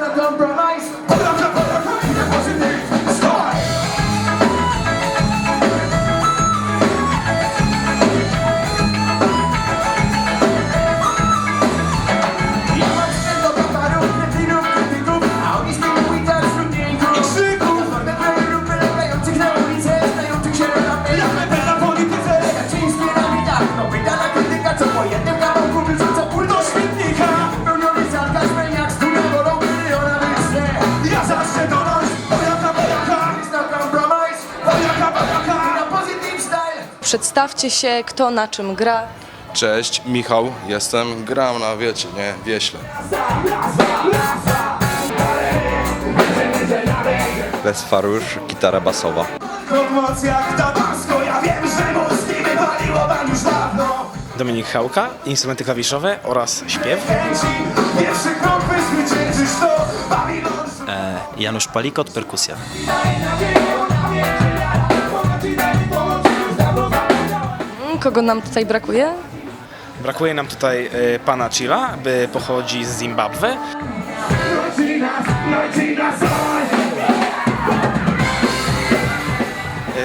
the compromise. Przedstawcie się, kto na czym gra. Cześć, Michał, jestem, gram na, wiecie, nie, wieśle. Les Farusz, gitara basowa. Moc jak Tabasco, ja wiem, że mózgi wywaliło wam już dawno. Dominik Chałka, instrumenty klawiszowe oraz śpiew. Chęci, pierwszy krok by zwyciężysz to Babilon. Janusz Palikot, perkusja. Kogo nam tutaj brakuje? Brakuje nam tutaj e, pana Chila, by pochodzi z Zimbabwe.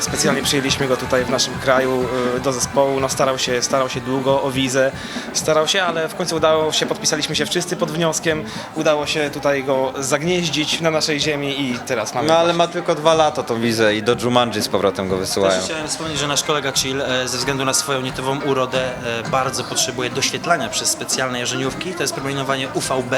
Specjalnie przyjęliśmy go tutaj w naszym kraju e, do zespołu. No, starał, się, starał się długo o wizę, starał się, ale w końcu udało się, podpisaliśmy się wszyscy pod wnioskiem. Udało się tutaj go zagnieździć na naszej ziemi i teraz mamy. No ale ma tylko dwa lata tą wizę i do Jumanji z powrotem go wysyłają. Też chciałem wspomnieć, że nasz kolega Chill e, ze względu na swoją nietową urodę e, bardzo potrzebuje doświetlania przez specjalne jarzeniówki. To jest promieniowanie UVB,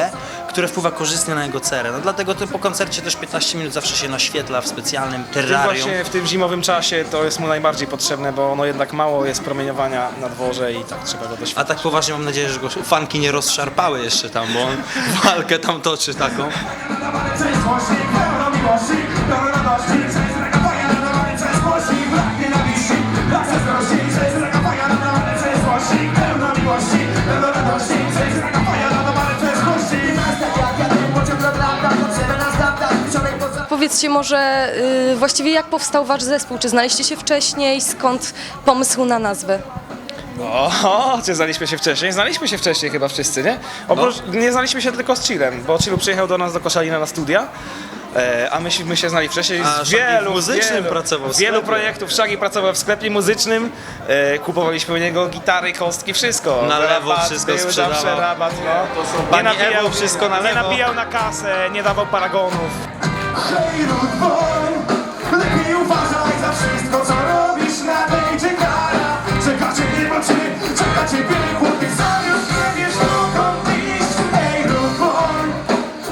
które wpływa korzystnie na jego cerę. No dlatego to po koncercie też 15 minut zawsze się naświetla w specjalnym tym terrarium. właśnie w tym zimowym czasie to jest mu najbardziej potrzebne, bo no jednak mało jest promieniowania na dworze i tak trzeba go A doświadczyć. tak poważnie mam nadzieję, że go fanki nie rozszarpały jeszcze tam, bo on walkę tam toczy taką. Cześć złośnik, pełno miłości, pełno Powiedzcie może y, właściwie jak powstał wasz zespół? Czy znaliście się wcześniej? Skąd pomysł na nazwę? O, czy znaliśmy się wcześniej? Znaliśmy się wcześniej chyba wszyscy, nie? Oprócz, No. nie znaliśmy się tylko z Chillem, bo Chillu przyjechał do nas do Koszalina na studia. E, a myśmy się znali wcześniej A z Shaggy w wielu, muzycznym wielu, pracował w wielu sklepie. projektów. Shaggy pracował w sklepie muzycznym, e, kupowaliśmy u niego gitary, kostki, wszystko. Na lewo Rabat wszystko był sprzedawał. zawsze rabat, no. Pani Ewo, wszystko na nie lewo. nabijał na kasę, nie dawał paragonów. Hej, rude boy, lepiej uważaj za wszystko, co robisz na tej czekara. Czeka cię niebo, czy czeka cię piekło, ty sam już nie wiesz dokąd iść. Hej, rude boy,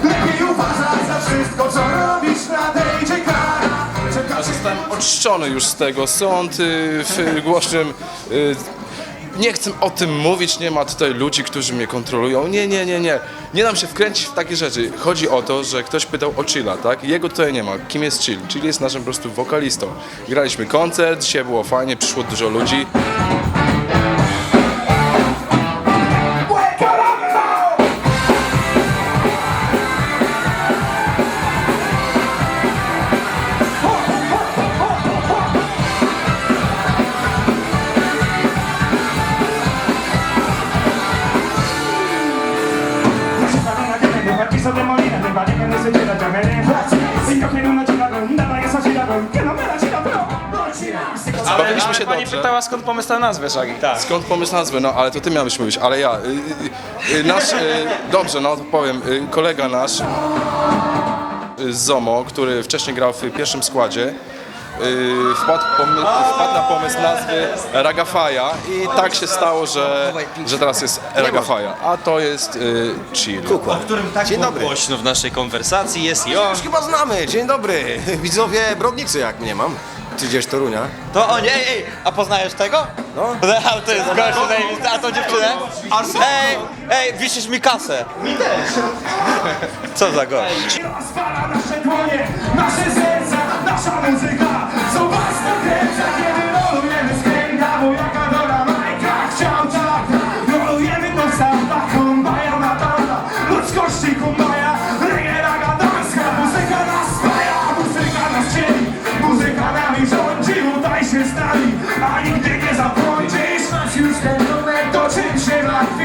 lepiej uważaj za wszystko, co robisz na tej czekara. Czeka cię Zostałem oczyszczony już z tego, sąd y, głośnym... Y, nie chcę o tym mówić, nie ma tutaj ludzi, którzy mnie kontrolują. Nie, nie, nie, nie. Nie dam się wkręcić w takie rzeczy. Chodzi o to, że ktoś pytał o Chilla, tak? Jego tutaj nie ma. Kim jest Chill? Chill jest naszym po prostu wokalistą. Graliśmy koncert, dzisiaj było fajnie, przyszło dużo ludzi. Ale, Bawiliśmy ale się pani dobrze. pytała skąd pomysł na nazwę Shaggy. Tak. Skąd pomysł nazwy? No ale to ty miałeś mówić, ale ja. Y, y, y, nasz, y, dobrze, no to powiem, y, kolega nasz y, z ZOMO, który wcześniej grał w pierwszym składzie, y, wpadł, pomy- wpadł na pomysł nazwy Ragafaja i tak się stało, że, że teraz jest Ragafaja, a to jest y, Chill. O którym tak Dzień dobry. głośno w naszej konwersacji jest on. Już chyba znamy. Dzień dobry. Widzowie Brodnicy, jak mnie mam. Ty gdzieś Torunia. To on, ej, ej, a poznajesz tego? No. A to jest gościu zajebisty, a to dziewczynę? Ej, ej, wisisz mi kasę. Mi też. Co za gość? Rozwala nasze dłonie, nasze serca, nasza muzyka się nami A nigdy nie zapomnisz. Masz już ten numer, to czym się martwisz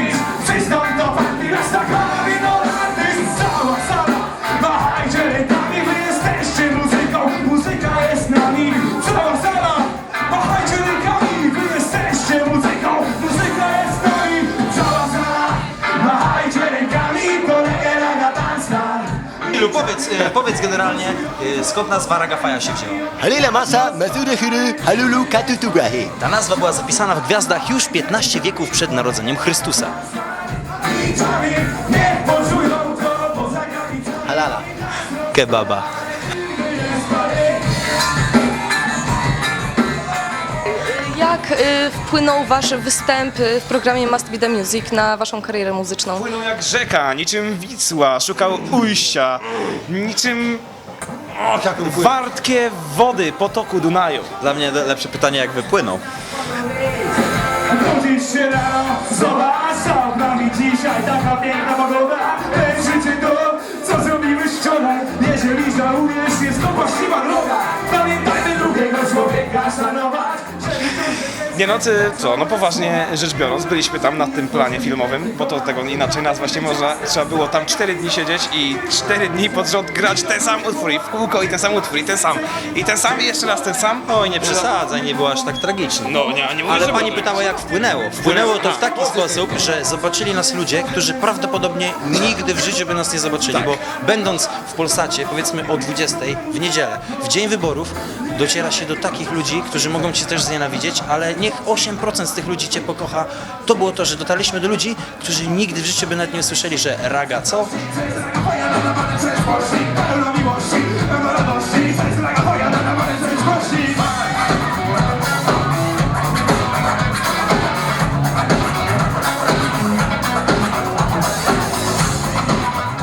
Powiedz, e, powiedz generalnie, e, skąd nazwa Ragafaja się wzięła? Halila masa, hiru, halulu katutugahi. Ta nazwa była zapisana w gwiazdach już 15 wieków przed narodzeniem Chrystusa. Halala. Kebaba. Wpłynął wasz występ y, w programie Must Be The Music na waszą karierę muzyczną? Płynął jak rzeka, niczym Wisła, szukał ujścia, niczym wartkie wody potoku Dunaju. Dla mnie le- lepsze pytanie, jak wypłynął. Budzisz się rano, zobacz co nami dzisiaj Taka piękna pogoda, życie to Co zrobiłeś wczoraj Jeżeli żałujesz, jest to właściwa droga Pamiętajmy drugiego człowieka szanować Nie no, ty, co, no poważnie rzecz biorąc, byliśmy tam na tym planie filmowym, bo to tego inaczej nazwać nie można. Trzeba było tam 4 dni siedzieć i 4 dni pod rząd grać ten sam utwór i w kółko i ten sam utwór i ten sam. I ten sam i jeszcze raz ten sam. Oj, nie przesadzaj, nie było aż tak tragicznie. No, nie, nie mówię, Ale że pani było. pytała, jak wpłynęło. Wpłynęło to w taki sposób, że zobaczyli nas ludzie, którzy prawdopodobnie nigdy w życiu by nas nie zobaczyli, bo będąc w Polsacie, powiedzmy o 20 w niedzielę, w dzień wyborów, dociera się do takich ludzi, którzy mogą cię też znienawidzieć, ale niech 8% z tych ludzi cię pokocha. To było to, że dotarliśmy do ludzi, którzy nigdy w życiu by nawet nie usłyszeli, że raga, co?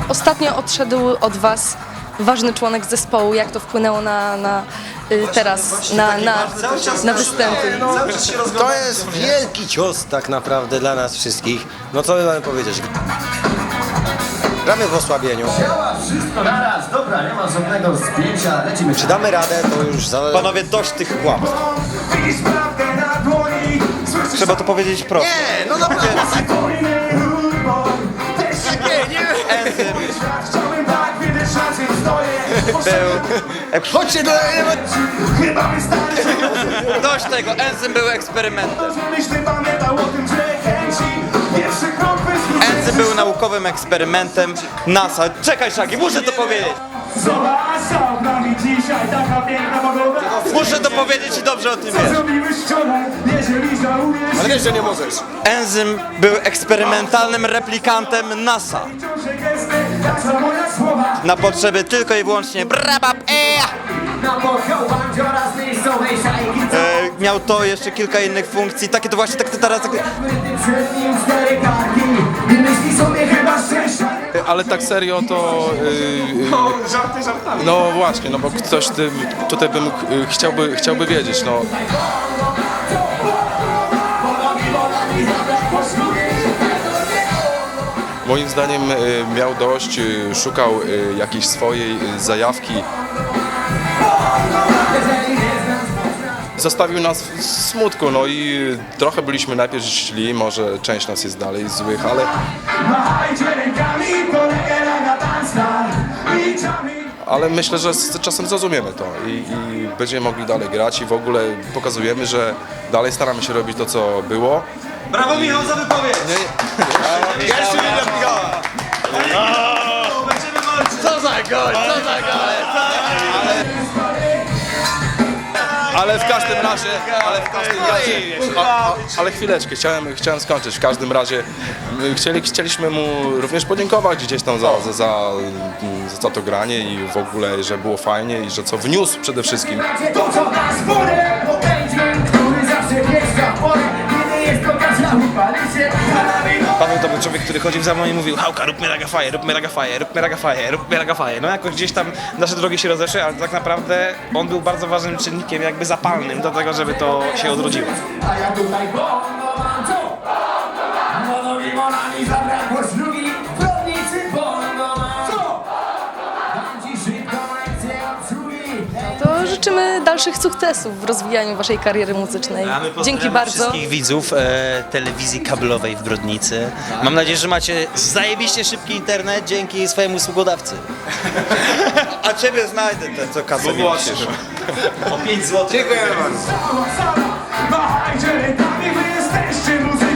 Ostatnio odszedł od was ważny członek zespołu. Jak to wpłynęło na, na y, teraz, na, na, na występy? To jest wielki cios tak naprawdę dla nas wszystkich. No co my mamy powiedzieć? Gramy w osłabieniu. Działa wszystko naraz, dobra, nie ma żadnego spięcia, lecimy. Czy damy radę, to już za... Panowie, dość tych Słyszysz Trzeba to powiedzieć prosto. Nie, no Też nie, nie Był... Chodźcie do... Chyba wystarczy Dość tego, Enzym był eksperymentem. Żebyś ty pamiętał o tym, że chęci Pierwszy krok wysłuch Enzym był naukowym eksperymentem NASA. Czekaj, Szagi, muszę to powiedzieć. Zobacz, co nami dzisiaj taka piękna pogoda Muszę to powiedzieć i dobrze o tym Co wiesz. zrobiłeś wczoraj, jeżeli żałujesz Ale wiesz, że nie możesz. Enzym był eksperymentalnym replikantem NASA. Na potrzeby tylko i wyłącznie brabab szajki. E, miał to jeszcze kilka innych funkcji. Takie to właśnie, tak to teraz... Tak... Ale tak serio to... Yy, Żarty żartami. no właśnie, no bo ktoś ty, tutaj by mógł, yy, chciałby, chciałby wiedzieć, no Moim zdaniem y, miał dość, y, szukał y, jakiejś swojej zajawki. Zostawił nas w smutku, no i trochę byliśmy najpierw źli, może część nas jest dalej złych, ale, ale myślę, że z czasem zrozumiemy to i, i będziemy mogli dalej grać i w ogóle pokazujemy, że dalej staramy się robić to, co było. Brawo Michał za wypowiedź! Pierwszy milion Michała. Ale w każdym razie, ale w każdym razie, a, a, ale chwileczkę, chciałem, chciałem skończyć. W każdym razie chcieli, chcieliśmy mu również podziękować gdzieś tam za, za, za, za to granie i w ogóle, że było fajnie i że co wniósł przede wszystkim. To co nas Bo który zawsze porę Kiedy jest Paweł to był człowiek, który chodził za mną i mówił Hałka, róbmy ragafaję, róbmy ragafaję, róbmy ragafaję, róbmy ragafaję. No jakoś gdzieś tam nasze drogi się rozeszły, ale tak naprawdę on był bardzo ważnym czynnikiem jakby zapalnym do tego, żeby to się odrodziło. A ja tutaj bongo dalszych sukcesów w rozwijaniu waszej kariery muzycznej. A my Dzięki bardzo. wszystkich widzów e, telewizji kablowej w Brodnicy. Mam nadzieję, że macie zajebiście szybki internet dzięki swojemu usługodawcy. A ciebie znajdę, ten co kasę. O 5 zł. Dziękujemy bardzo. Machajcie rękami, wy jesteście muzyką